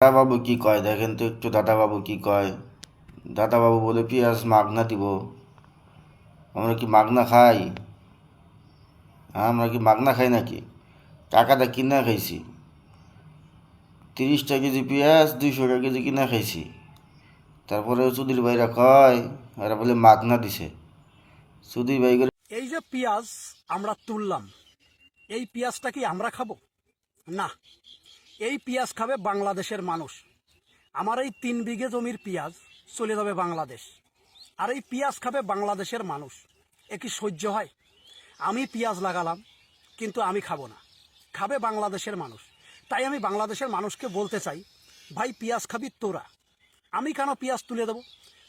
দাদাবাবু কি কয়? দেখেন তো একটু দাদাবাবু কি কয়? দাদাবাবু বলে, পেঁয়াজ মাগনা দিব। আমরা কি মাগনা খাই? হ্যাঁ আমরা কি মাগনা খাই নাকি? টাকাটা কিনা খাইছি। তিরিশটা কেজি পেঁয়াজ, দুইশো টাকা কেজি কিনা খাইছি। তারপরে সুধীর ভাইরা কয়? এরা বলে, মাগনা দিছে। সুধীর ভাই এই যে পেঁয়াজ আমরা তুললাম, এই পেঁয়াজটা কি আমরা খাব? না এই পেঁয়াজ খাবে বাংলাদেশের মানুষ। আমার এই তিন বিঘে জমির পেঁয়াজ চলে যাবে বাংলাদেশ। আর এই পেঁয়াজ খাবে বাংলাদেশের মানুষ। এ কি সহ্য হয়? আমি পেঁয়াজ লাগালাম, কিন্তু আমি খাব না। খাবে বাংলাদেশের মানুষ। তাই আমি বাংলাদেশের মানুষকে বলতে চাই, ভাই, পেঁয়াজ খাবি তোরা। আমি কেন পেঁয়াজ তুলে দেবো?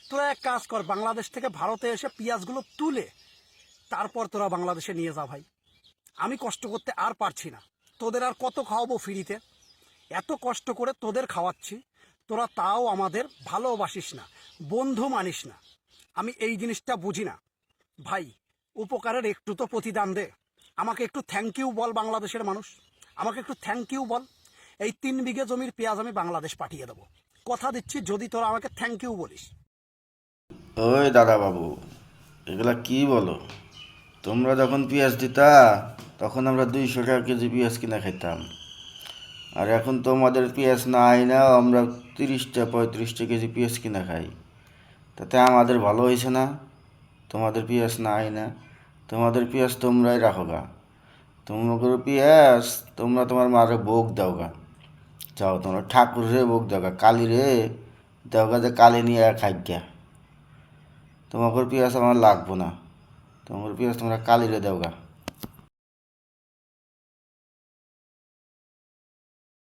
তোরা এক কাজ কর, বাংলাদেশ থেকে ভারতে এসে পেঁয়াজগুলো তুলে তারপর তোরা বাংলাদেশে নিয়ে যা ভাই। আমি কষ্ট করতে আর পারছি না। তোদের আর কত খাওয়াবো ফ্রিতে? এত কষ্ট করে তোদের খাওয়াচ্ছি, তোরা তাও আমাদের ভালোবাসিস না, বন্ধু মানিস না। আমি এই জিনিসটা বুঝি না। ভাই, উপকারের একটু তো প্রতিদান দে। আমাকে একটু থ্যাংক ইউ বল বাংলাদেশের মানুষ। আমাকে একটু থ্যাংক ইউ বল। এই তিন বিঘে জমির পেঁয়াজ আমি বাংলাদেশ পাঠিয়ে দেবো। কথা দিচ্ছি যদি তোরা আমাকে থ্যাংক ইউ বলিস। ওই দাদাবাবু, এগুলা কি বলো? তোমরা যখন পেঁয়াজ দিতা, তখন আমরা দুইশো টাকা কেজি পেঁয়াজ কিনা খাইতাম। আর এখন তোমাদের পেঁয়াজ নাই না, আমরা তিরিশটা, পঁয়ত্রিশটা কেজি পেঁয়াজ কিনা খাই। তাতে আমাদের ভালো হয়েছে না? তোমাদের পেঁয়াজ নাই না? তোমাদের পেঁয়াজ তোমরাই রাখো গা। তোমাদের পেঁয়াজ তোমরা তোমার মারে ভোগ দাও গা। যাও তোমরা ঠাকুর রে বোক দাও গা, কালী রে দাও গা যে কালী নিয়ে খাই গা। তোমাকে পেঁয়াজ আমার লাগবো না। তোমার পেঁয়াজ তোমরা কালিরে দাও গা।